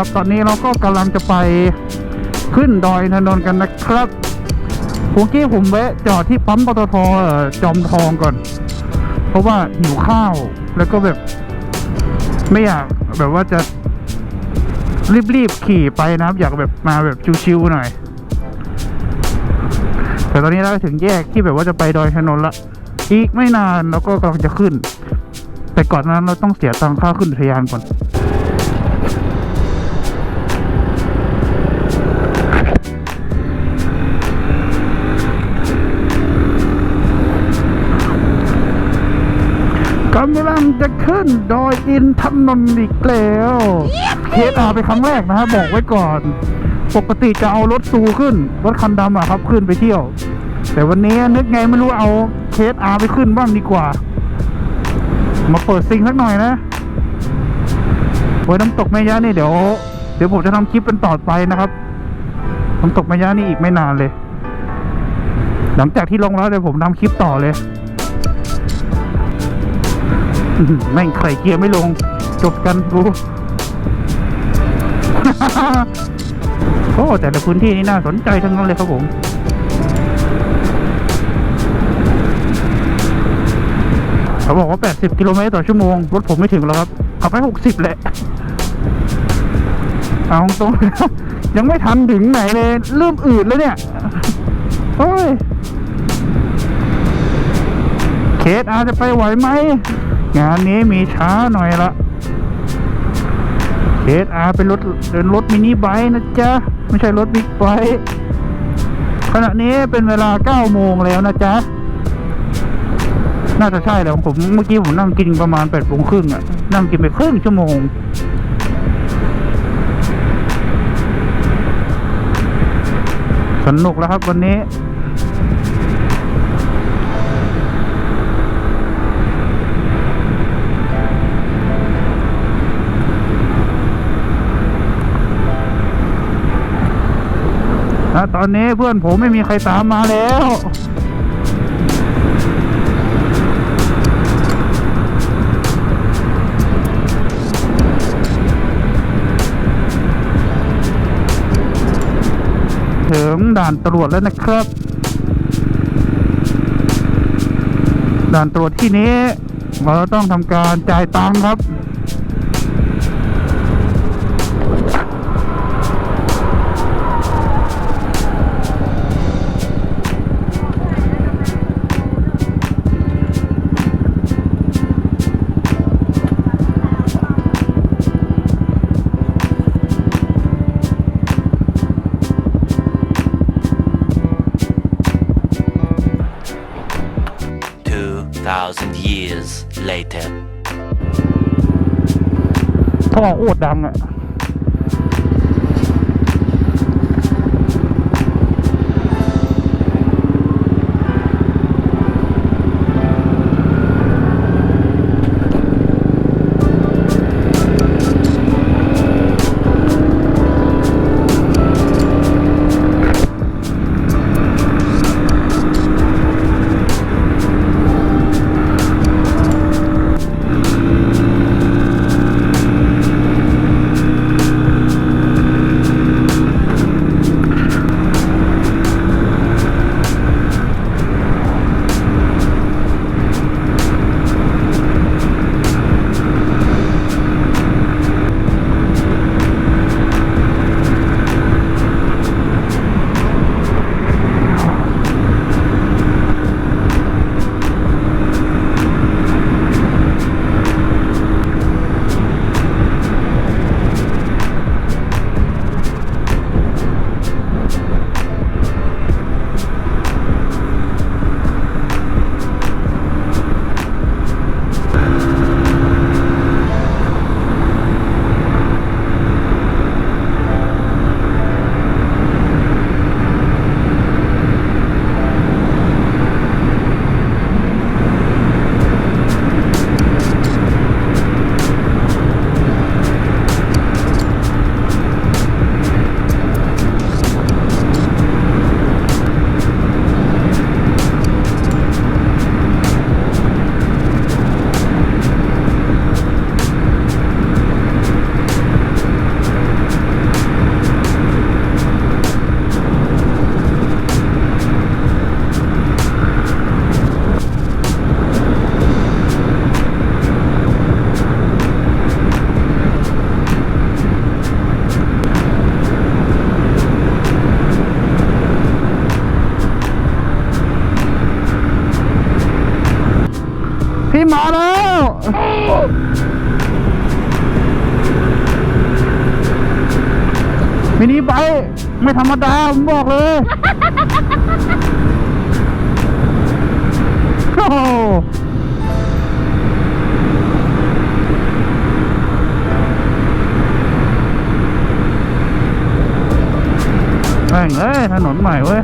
เอาละครับ ตอนนี้เราก็กำลังจะไปขึ้นดอยถนนกันนะครับเมื่อกี้ผมแวะจอดที่ปั๊มปตทจอมทองก่อน เพราะว่าหิวข้าวแล้วก็แบบ ไม่อยากแบบว่าจะรีบๆขี่ไปนะครับ อยากแบบมาแบบชิวๆหน่อย แต่ตอนนี้เราถึงแยกที่แบบว่าจะไปดอยถนนละ อีกไม่นานเราก็กำลังจะขึ้น แต่ก่อนนั้นเราต้องเสียตังค่าขึ้นทยานก่อน งจะขึ้นดอยอินทนนท์อีกแล้วเคสอาเป็นครั้งแรกนะฮะบอกไว้ก่อน ปกติจะเอารถซูขึ้น รถคันดำอะครับขึ้นไปเที่ยว แต่วันนี้นึกไงไม่รู้เอาเคสอาไปขึ้นบ้างดีกว่า มาเปิดซิงสักหน่อยนะโอ้ยน้ำตกแม่ย่านี่เดี๋ยวเดี๋ยวผมจะทำคลิปเป็นต่อไปนะครับน้ำตกแม่ย่านี่อีกไม่นานเลย หลังจากที่ลงแล้วเดี๋ยวผมทำคลิปต่อเลย แม่งไข่เกียร์ไม่ลง จบกันกูโอ้แต่ละพื้นที่นี่น่าสนใจทั้งนั้นเลยครับผมเขาบอกว่า 80 กิโลเมตรต่อชั่วโมง รถผมไม่ถึงแล้วครับ ขับไป 60 แหละ เอาตรงยังไม่ทันถึงไหนเลย เริ่มอืดแล้วเนี่ย โอ้ยเคสอาจจะไปไหวไหม งานนี้มีช้าหน่อยละเคสอาเป็นรถเป็นรถมินิไบค์นะจ๊ะ ไม่ใช่รถบิ๊กไบค์ขณะนี้เป็นเวลา9โมงแล้วนะจ๊ะ น่าจะใช่แล้วผมเมื่อกี้ผมนั่งกินประมาณ8โมงครึ่งอะนั่งกินไปครึ่งชั่วโมงสนุกแล้วครับวันนี้ นะตอนนี้เพื่อนผมไม่มีใครตามมาแล้วถึงด่านตรวจแล้วนะครับ ด่านตรวจที่นี้ เราต้องทำการจ่ายตังค์ครับ later. ท่อโคตรดังอะ นิไบค์ไม่ธรรมดา ผมบอกเลย โอ้โหแม่งเอ้ยถนนใหม่เว้ย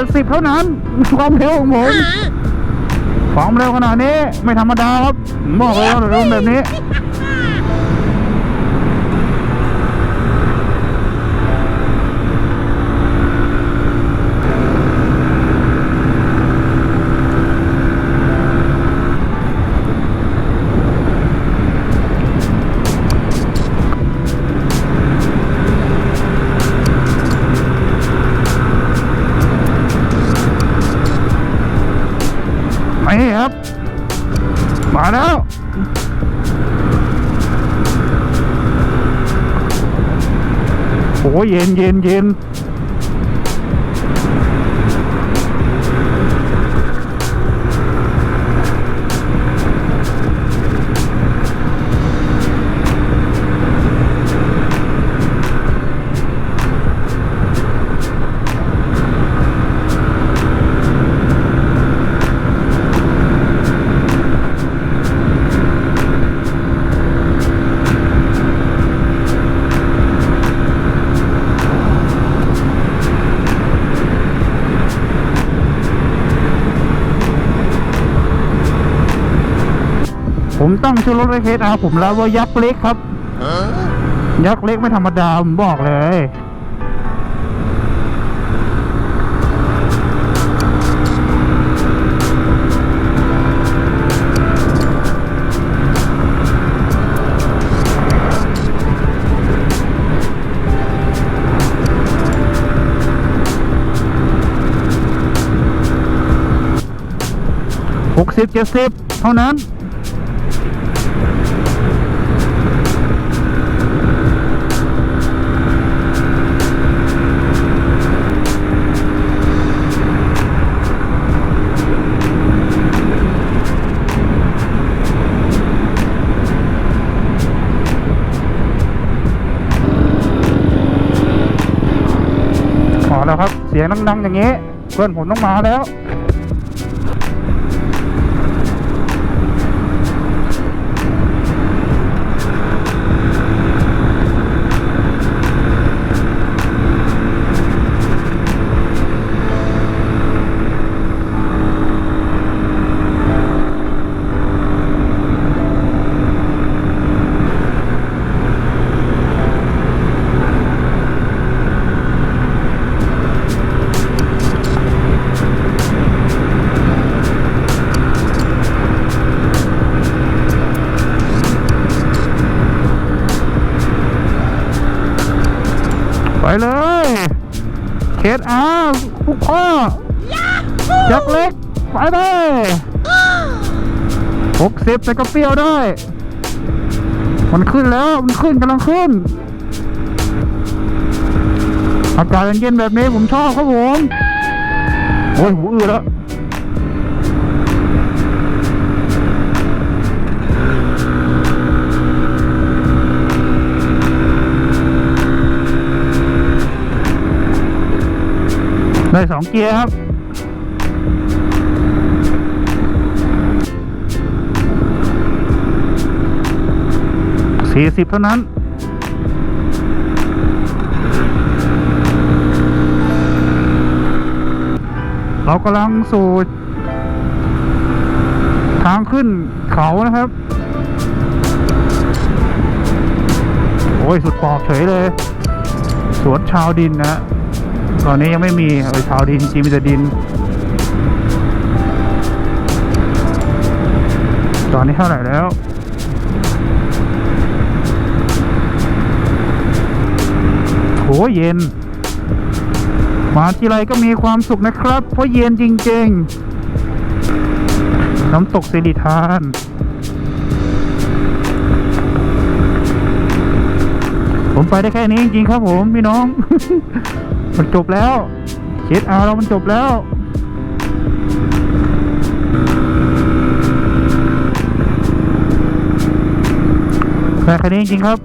หกสิบเจ็ดสิบเท่านั้น ความเร็วของผมความเร็วขนาดนี้ไม่ธรรมดาครับผมบอกเลยว่าเร็วแบบนี้นี่ อ้ยเย็นเย็นเย็น ผมตั้งชื่อรถไว้เคสอาผมแล้วว่ายักษ์เล็กครับ ยักษ์เล็กไม่ธรรมดาผมบอกเลยหกสิบเจ็ดสิบเท่านั้น สียงดังๆอย่างนี้ เพื่อนผมต้องมาแล้ว เคสอาลูกพ่อยักษ์เล็กไปเลยหกสิบแต่ก็เปรี้ยวได้มันขึ้นแล้ว มันขึ้นกำลังขึ้น อากาศเย็นๆแบบนี้ผมชอบครับผม โอ้ยหูอื้อแล้ว ได้สองเกียร์ครับสี่สิบเท่านั้นเรากำลังสู่ทางขึ้นเขานะครับ โอ้ย สุดปอบเฉยเลย สวนชาวดินนะ ตอนนี้ยังไม่มีเออชาวดินจริงมีแต่ดิน ตอนนี้เท่าไหร่แล้วโหเย็น มาทีไรก็มีความสุขนะครับ เพราะเย็นจริงๆ น้ำตกสิริทานผมไปได้แค่นี้จริงๆครับผม พี่น้อง มันจบแล้วเช็ดอาเรามันจบแล้วแต่แค่นี้จริงครับ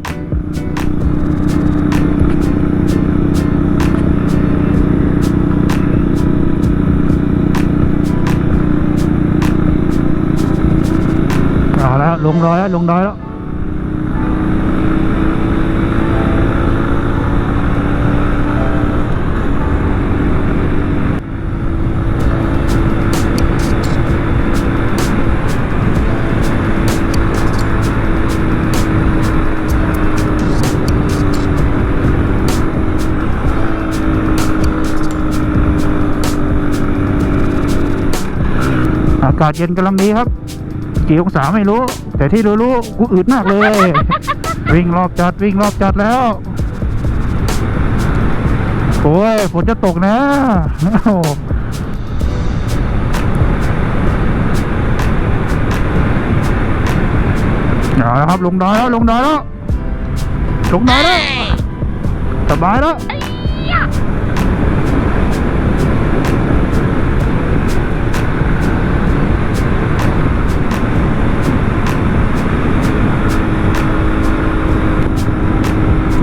เอาแล้วลงร้อยแล้วลงร้อยแล้ว อากาศเย็นกำลังดีครับ กี่องศาไม่รู้ แต่ที่รู้ๆกูอืดมากเลย วิ่งรอบจัดวิ่งรอบจัดแล้ว โอ้ยฝนจะตกนะเอาละครับลงดอยแล้วลงดอยแล้วลงดอยแล้วสบายแล้ว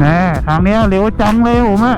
แน่ ทางเนี้ยเร็วจังเลยผมอะ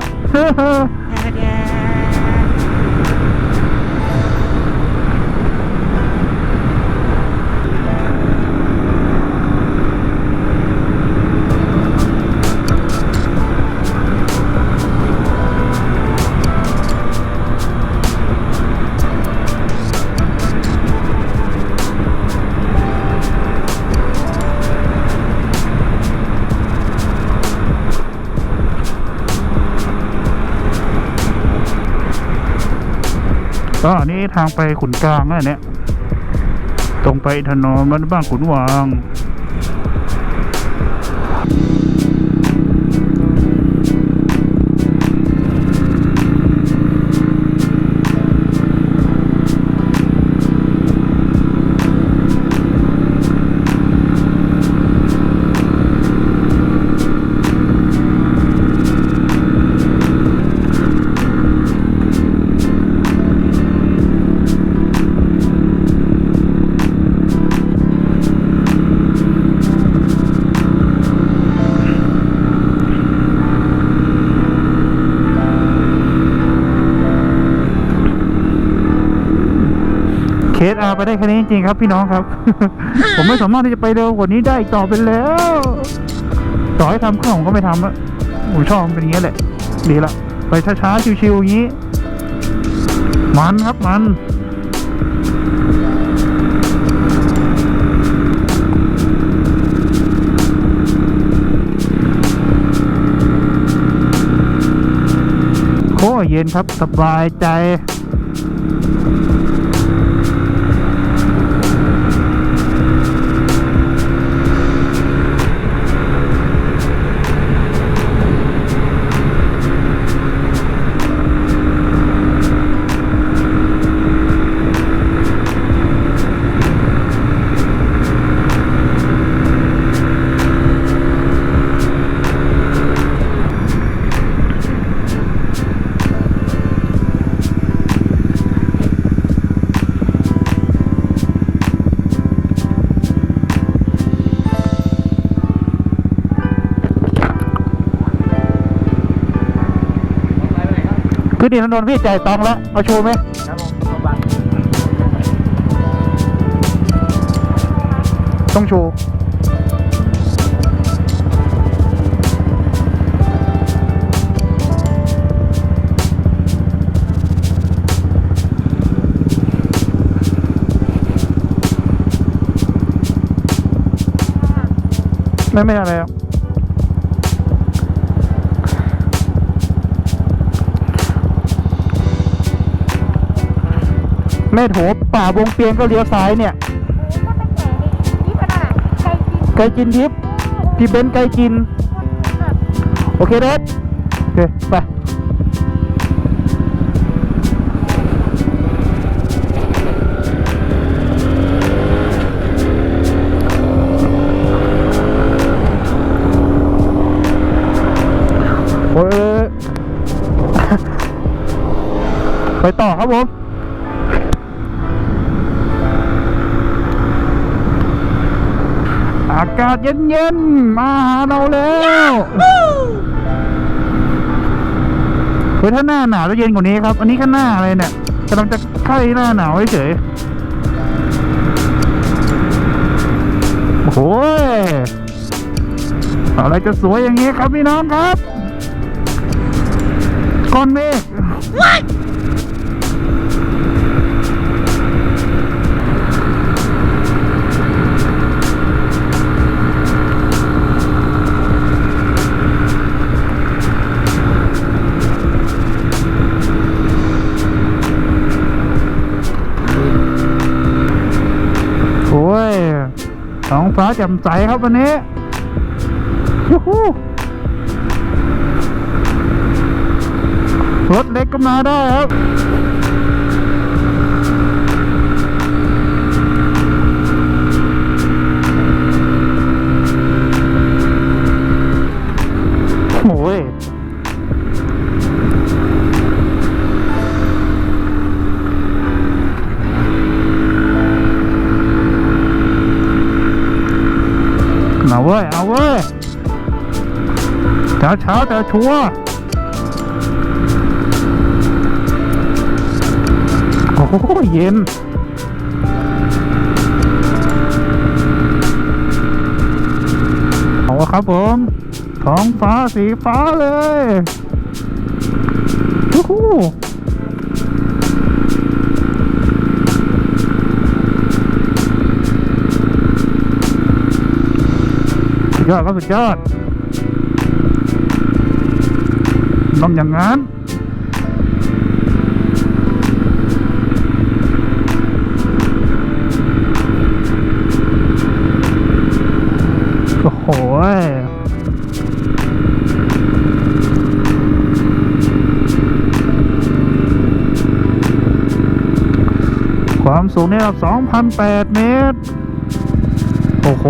ก็นี่ทางไปขุนกลางนั่นเนี่ย ตรงไปถนนมันบ้านขุนวาง ไปได้แค่นี้จริงๆครับพี่น้องครับ ผมไม่สามารถที่จะไปเร็วกว่านี้ได้อีกต่อไปแล้วต่อให้ทำเครื่องผมก็ไม่ทำละผมชอบมันเป็นอย่างนี้แหละ ดีละ ไปช้าๆ ชิวๆอย่างนี้ มันครับมัน โคเย็นครับ สบายใจ ดินนนพี่จ่ายตองแล้วมาโชว์ไหมครับผมต้องโชว์ไม่ไม่อะไรครั แม่โถป่าวงเปียงก็เลี้ยวซ้ายเนี่ยไก่กินทิพย์พี่เบนซ์ไก่กิน โอเคเด็ดากาศเย็นๆ มาหาเราแล้วเฮ้ยถ้าหน้าหนาวจะเย็นกว่านี้ครับ อันนี้แค่หน้าอะไรเนี่ยกำลังจะใกล้หน้าหนาวเฉยๆโอ้โหอะไรจะสวยอย่างนี้ครับพี่น้องครับ ก้อนเมฆ ฟ้าแจ่มใสครับวันนี้ยูฮูรถเล็กก็มาได้ครับ ช้าเช้าแต่ชัวร์โอ้โหเย็นเอาครับผมท้องฟ้าสีฟ้าเลยฮู้ฮู้สุดยอดครับสุดยอด ต้องอย่างนั้นโอ้โหความสูงในระดับ2,008 เมตร โอ้โห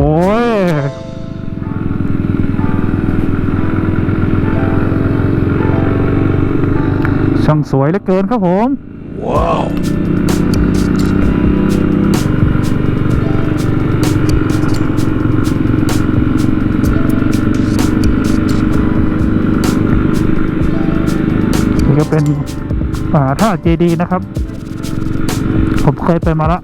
ช่างสวยเหลือเกินครับผม Wow. นี่ก็เป็นอ่าท่าเจดีนะครับ ผมเคยไปมาละ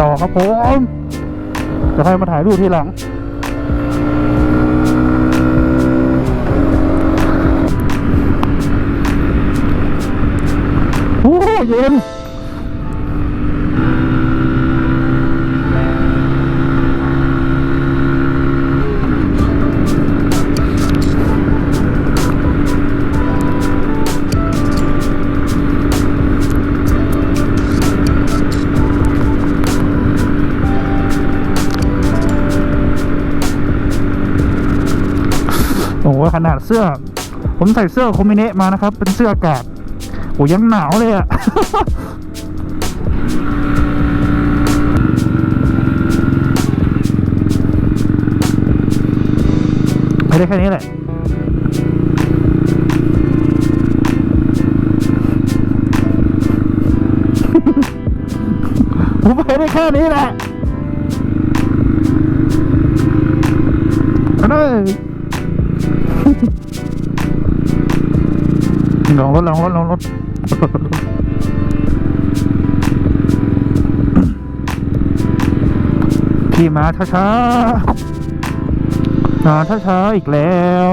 ต่อครับผมจะให้มาถ่ายรูปทีหลัง โอ้เย็น เสื้อ ผมใส่เสื้อโคมิเนะมานะครับ เป็นเสื้ออากาศโอ้ยังหนาวเลยอะไปได้แค่นี้แหละผมไปได้แค่นี้แหละ ลองรถลองรถลองรถขี่มาช้าๆมาช้าๆอีกแล้ว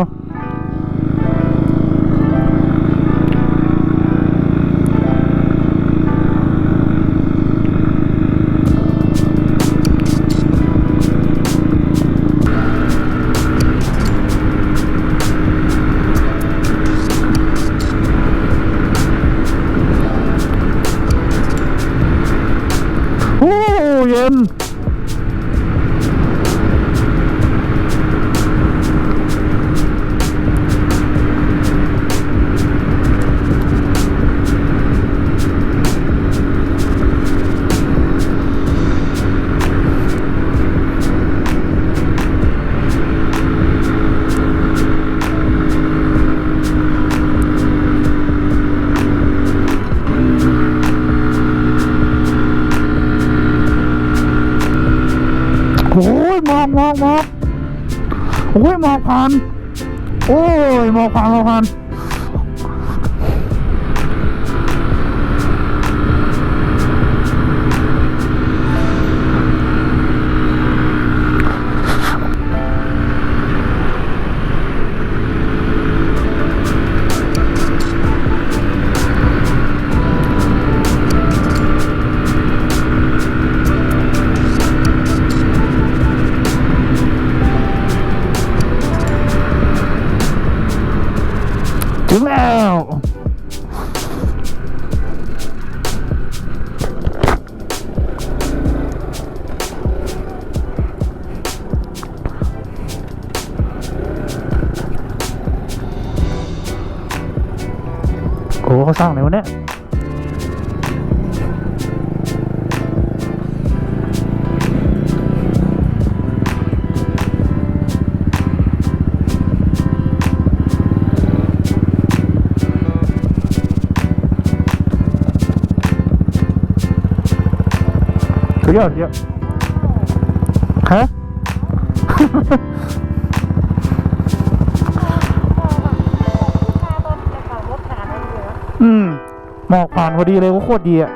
โอ้ยหมอกผ่านโอ้ยหมอกผ่านหมอกผ่านถึงแล้วโอ้เขาสร้างอะไรวะเนี่ ยสุดยอด สุดยอดฮะอืมหมอกผ่านพอดีเลยก็โคตรดีอะ